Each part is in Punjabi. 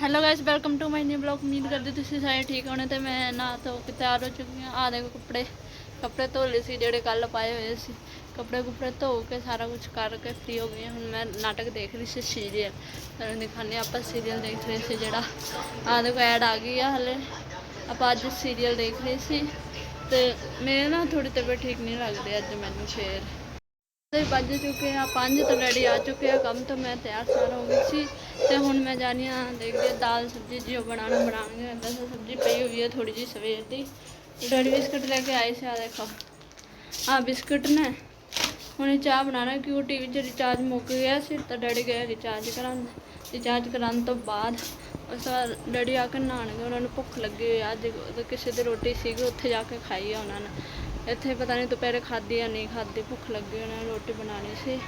Hello guys welcome to my new blog ਉਮੀਦ ਕਰਦੇ ਤੁਸੀਂ ਸਾਰੇ ਠੀਕ ਹੋਣੇ ਤੇ ਮੈਂ ਨਾ ਧੋ ਕੇ ਤਿਆਰ ਹੋ ਚੁੱਕੀ ਹਾਂ ਆ ਦੇਖੋ ਕੱਪੜੇ ਕੱਪੜੇ ਧੋ ਲਏ ਸੀ ਜਿਹੜੇ ਕੱਲ ਪਾਏ ਹੋਏ ਸੀ ਕੱਪੜੇ ਕੁਪੜੇ ਧੋ ਕੇ ਸਾਰਾ ਕੁਝ ਕਰਕੇ ਫ੍ਰੀ ਹੋ ਗਈ ਹਾਂ ਹੁਣ ਮੈਂ ਨਾਟਕ ਦੇਖ ਰਹੀ ਸੀ ਸੀਰੀਅਲ ਤੁਹਾਨੂੰ ਦਿਖਾਉਂਦੇ ਹਾਂ ਆਪਾਂ ਸੀਰੀਅਲ ਦੇਖ ਰਹੇ ਸੀ ਜਿਹੜਾ ਆ ਦੇਖੋ ਐਡ ਆ ਗਈ ਆ ਹਲੇ ਆਪਾਂ ਅੱਜ ਸੀਰੀਅਲ ਦੇਖ ਰਹੇ ਸੀ ਤੇ ਮੇਰੇ ਨਾ ਥੋੜੀ ਤਬੀਅਤ ਠੀਕ ਨਹੀਂ ਲੱਗਦੀ ਅੱਜ ਮੈਨੂੰ ਫੇਰ ਤੇ ਵੱਜ ਚੁੱਕੇ ਆ, ਪੰਜ ਤੋਂ ਡੈਡੀ ਆ ਚੁੱਕੇ ਆ, ਕੰਮ ਤੋਂ ਮੈਂ ਤਿਆਰ ਸਾਰ ਹੋ ਗਈ ਸੀ ਤੇ ਹੁਣ ਮੈਂ ਜਾਣੀ ਆ, ਦੇਖਦੇ ਦਾਲ ਸਬਜ਼ੀ ਜੀ ਉਹ ਬਣਾਉਣਾ, ਬਣਾਉਣਗੇ। ਸਬਜ਼ੀ ਪਈ ਹੋਈ ਹੈ ਥੋੜੀ ਜੀ ਸਵੇਰ ਦੀ। ਡੈਡੀ ਬਿਸਕਟ ਲੈ ਕੇ ਆਏ ਸੀ ਆ ਦੇਖੋ। ਆ ਬਿਸਕਟ ਨੇ। ਹੁਣ ਇਹ ਚਾਹ ਬਣਾਉਣਾ, ਕਿਉਂ ਟੀਵੀ 'ਚ ਰਿਚਾਰਜ ਮੁੱਕ ਗਿਆ ਸੀ, ਤਾਂ ਡੈਡੀ ਗਏ ਰਿਚਾਰਜ ਕਰਾਉਣ। ਰਿਚਾਰਜ ਕਰਾਉਣ ਤੋਂ ਬਾਅਦ ਉਸ ਤੋਂ ਬਾਅਦ ਡੈਡੀ ਆ ਕੇ ਨਹਾਉਣਗੇ, ਉਹਨਾਂ ਨੂੰ ਭੁੱਖ ਲੱਗੀ ਹੋਈ ਆ। ਅੱਜ ਕਿਸੇ ਦੀ ਰੋਟੀ ਸੀਗੀ, ਉੱਥੇ ਜਾ ਕੇ ਖਾਈ ਆ ਉਹਨਾਂ ਨੇ। ਇੱਥੇ ਪਤਾ ਨਹੀਂ ਦੁਪਹਿਰੇ ਖਾਧੀ ਜਾਂ ਨਹੀਂ ਖਾਧੀ, ਭੁੱਖ ਲੱਗੀ ਉਹਨਾਂ ਨੇ ਰੋਟੀ ਬਣਾਉਣੀ ਸੀ।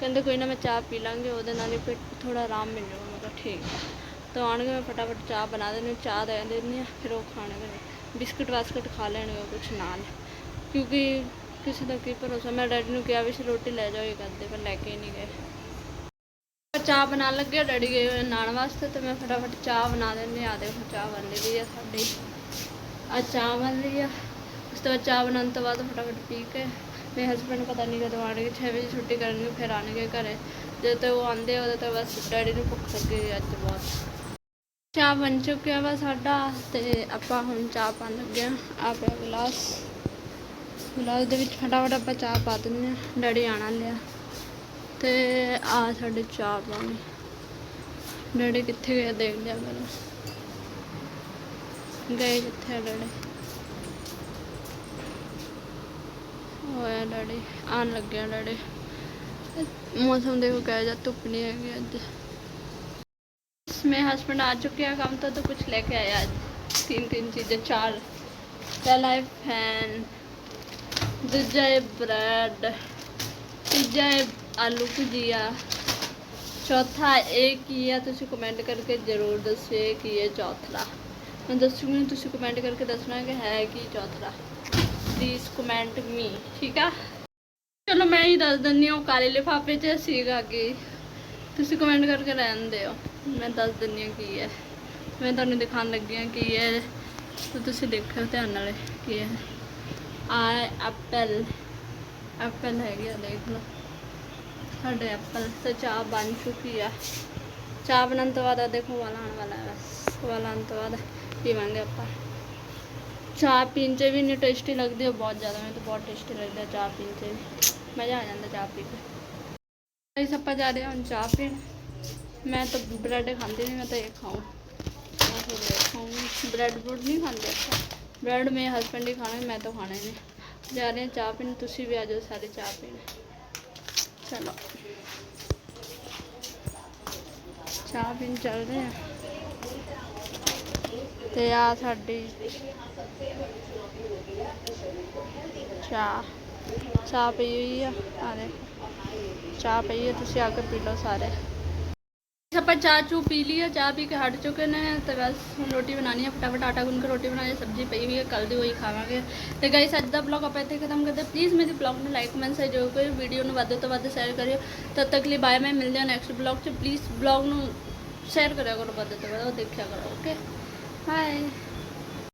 ਕਹਿੰਦੇ ਕੋਈ ਨਾ ਮੈਂ ਚਾਹ ਪੀ ਲਾਂਗੇ, ਉਹਦੇ ਨਾਲ ਹੀ ਪੇਟ ਥੋੜਾ ਆਰਾਮ ਮਿਲ ਜਾਊਗਾ। ਮੈਂ ਕਿਹਾ ਠੀਕ ਆ। ਤਾਂ ਆਉਣਗੇ, ਮੈਂ ਫਟਾਫਟ ਚਾਹ ਬਣਾ ਦੇਣੀ ਚਾਹ ਦੇ ਦਿੰਦੀ ਆ ਫਿਰ ਉਹ ਖਾਣਗੇ। ਬਿਸਕਟ ਵਾਸਕਟ ਖਾ ਲੈਣਗੇ, ਕੁਛ ਨਾਲ। ਕਿਉਂਕਿ ਕਿਸੇ ਦਾ ਕੀ ਭਰੋਸਾ, ਮੈਂ ਡੈਡੀ ਨੂੰ ਕਿਹਾ ਵੀ ਸੀ ਰੋਟੀ ਲੈ ਜਾਓ, ਇਹ ਕਰਦੇ, ਪਰ ਲੈ ਕੇ ਨਹੀਂ ਗਏ। ਚਾਹ ਬਣਾਉਣ ਲੱਗੇ, ਡੈਡੀ ਗਏ ਹੋਏ ਨਾਣ ਵਾਸਤੇ, ਤੇ ਮੈਂ ਫਟਾਫਟ ਚਾਹ ਬਣਾ ਦਿੰਦੀ ਆ ਦੇਖੋ, ਚਾਹ ਬਣ ਰਹੀ ਆ ਸਾਡੀ। ਆ ਚਾਹ ਬਣ ਰਹੀ ਆ। ਉਸ ਤੋਂ ਬਾਅਦ ਚਾਹ ਬਣਾਉਣ ਤੋਂ ਬਾਅਦ ਫਟਾਫਟ ਪੀ ਕੇ ਮੇਰੇ ਹਸਬੰਡ ਪਤਾ ਨਹੀਂ ਕਦੋਂ ਆਣਗੇ 6 ਵਜੇ ਛੁੱਟੀ ਕਰਨਗੇ ਫਿਰ ਆਣਗੇ ਘਰੇ। ਜਦੋਂ ਤੱਕ ਉਹ ਆਉਂਦੇ ਆ, ਉਦੋਂ ਤੱਕ ਬਸ ਡੈਡੀ ਨੂੰ ਭੁੱਖ ਲੱਗੀ ਅੱਜ ਬਹੁਤ। ਚਾਹ ਬਣ ਚੁੱਕਿਆ ਵਾ ਸਾਡਾ ਤੇ ਆਪਾਂ ਹੁਣ ਚਾਹ ਪਾਣ ਲੱਗੇ ਆ। ਆ ਪਿਆ ਗਲਾਸ। ਗਲਾਸ ਦੇ ਵਿੱਚ ਫਟਾਫਟ ਆਪਾਂ ਚਾਹ ਪਾ ਦਿੰਦੇ ਆ। ਡੈਡੀ ਆਣਾ ਲਿਆ। ਤੇ ਆ ਸਾਡੇ ਚਾਹ ਪਾਣੀ ਡੈਡੀ ਕਿੱਥੇ ਗਏ ਦੇਖਦੇ ਆ ਪਹਿਲਾਂ ਗਏ ਕਿੱਥੇ ਆ ਡੈਡੀ? ਹੋਇਆ ਡੈਡੀ ਆਣ ਲੱਗਿਆ ਡੈਡੀ ਮੌਸਮ ਦੇਖੋ ਕਹਿ ਜਾ ਧੁੱਪ ਨਹੀਂ ਹੈਗੀ ਅੱਜ मेरे हस्बैंड आ चुके हैं काम तो तो कुछ लेके आया आज तीन तीन चीज़ें चार पहला है फैन दूजा है ब्रेड तीजा है आलू भुजिया चौथा ਇਹ ਕੀ ਆ ਤੁਸੀਂ ਕਮੈਂਟ ਕਰਕੇ ਜ਼ਰੂਰ ਦੱਸਿਓ ਇਹ ਕੀ ਹੈ ਚੌਥਾ ਮੈਂ ਦੱਸੂਗੀ ਤੁਸੀਂ ਕਮੈਂਟ ਕਰਕੇ ਦੱਸਣਾ ਕਿ ਹੈ ਕੀ ਚੌਥਾ ਪਲੀਜ਼ ਕਮੈਂਟ ਮੀ ਠੀਕ ਆ? ਚਲੋ ਮੈਂ ਹੀ ਦੱਸ ਦਿੰਦੀ ਹਾਂ, ਉਹ ਕਾਲੇ ਲਿਫਾਫੇ 'ਚ ਸੀਗਾ ਅੱਗੇ ਤੁਸੀਂ ਕਮੈਂਟ ਕਰਕੇ ਰਹਿਣ ਦਿਓ। ਮੈਂ ਦੱਸ ਦਿੰਦੀ ਹਾਂ ਕੀ ਹੈ। ਮੈਂ ਤੁਹਾਨੂੰ ਦਿਖਾਉਣ ਲੱਗੀ ਹਾਂ ਕੀ ਹੈ, ਤੇ ਤੁਸੀਂ ਦੇਖੋ ਧਿਆਨ ਨਾਲ ਕੀ ਹੈ। ਆ ਐਪਲ ਐਪਲ ਹੈਗੇ ਆ, ਦੇਖ ਲਓ। ਸਾਡੇ ਐਪਲ ਤੇ ਚਾਹ ਬਣ ਚੁੱਕੀ ਆ। ਚਾਹ ਬਣਨ ਤੋਂ ਬਾਅਦ ਆ ਦੇਖੋ, ਵਾਲਾ ਆਉਣ ਵਾਲਾ ਹੈ ਬਸ ਵਾਲਾ ਆਉਣ ਤੋਂ ਬਾਅਦ ਪੀਵਾਂਗੇ ਆਪਾਂ। ਚਾਹ ਪੀਣ 'ਚ ਵੀ ਇੰਨੀ ਟੇਸਟੀ ਲੱਗਦੀ ਹੈ ਬਹੁਤ ਜ਼ਿਆਦਾ, ਮੈਨੂੰ ਤਾਂ ਬਹੁਤ ਟੇਸਟੀ ਲੱਗਦਾ ਚਾਹ ਪੀਣ 'ਚ। ਮਜ਼ਾ ਆ ਜਾਂਦਾ ਚਾਹ ਪੀ ਕੇ। ਗਾਇਸ ਆਪਾਂ ਜਾ ਰਹੇ ਹਾਂ ਹੁਣ ਚਾਹ ਪੀਣ। ਮੈਂ ਤਾਂ ਬ੍ਰੈਡ ਖਾਂਦੀ ਨਹੀਂ ਮੈਂ ਤਾਂ ਇਹ ਖਾऊं ਮੈਂ ਫਿਰ ਇਹ ਖਾऊं ਬ੍ਰੈਡ ਬਰੂਡ ਨਹੀਂ ਖਾਂਦੇ ਆਪਾਂ। ਬ੍ਰੈਡ ਮੇਰੇ ਹਸਬੰਡ ਹੀ ਖਾਣੇ, ਮੈਂ ਤਾਂ ਖਾਣੇ ਨੇ ਜਾ ਰਹੇ ਹਾਂ ਚਾਹ ਪੀਣ, ਤੁਸੀਂ ਵੀ ਆ ਜਾਓ ਸਾਰੇ ਚਾਹ ਪੀਣ। ਚਲੋ। ਚਾਹ ਪੀਣ ਚੱਲ ਰਹੇ ਹਾਂ। ਤੇ ਆ ਸਾਡੀ ਚਾਹ। ਚਾਹ ਪਈ ਹੋਈ ਆ ਆ ਦੇਖੋ। ਚਾਹ ਪਈ ਹੈ ਤੁਸੀਂ ਆ ਕੇ ਪੀ ਲਓ ਸਾਰੇ। ਆਪਾਂ ਚਾਹ ਚੂ ਪੀ ਲਈ ਹੈ ਚਾਹ ਪੀ ਕੇ ਹਟ ਚੁੱਕੇ ਨੇ, ਤੇ ਬਸ ਹੁਣ ਰੋਟੀ ਬਣਾਣੀ ਹੈ ਫਟਾਫਟ ਆਟਾ ਗੁੰਨ ਕੇ ਰੋਟੀ ਬਣਾਈ ਹੈ ਸਬਜ਼ੀ ਪਈ ਹੋਈ ਹੈ ਕੱਲ ਦੀ ਉਹੀ ਖਾਵਾਂਗੇ। ਤੇ ਗਾਇਸ ਅੱਜ ਦਾ ਬਲੌਗ ਆਪਾਂ ਇੱਥੇ ਖਤਮ ਕਰਦੇ ਪਲੀਜ਼ ਮੇਰੀ ਬਲੌਗ ਨੂੰ ਲਾਈਕ ਕਮੈਂਟ ਸ਼ੇਅਰ ਜ਼ਰੂਰ ਕਰਿਓ। ਵੀਡੀਓ ਨੂੰ ਵੱਧ ਤੋਂ ਵੱਧ ਸ਼ੇਅਰ ਕਰਿਓ। ਤਦ ਤੱਕ ਲਈ ਬਾਏ ਮੈਂ ਮਿਲਦੇ ਹਾਂ ਨੈਕਸਟ ਬਲੌਗ 'ਚ। ਪਲੀਜ਼ ਬਲੌਗ ਨੂੰ ਸ਼ੇਅਰ ਕਰਿਆ ਕਰੋ ਵੱਧ ਤੋਂ ਵੱਧ ਦੇਖਿਆ ਕਰੋ ਓਕੇ ਬਾਏ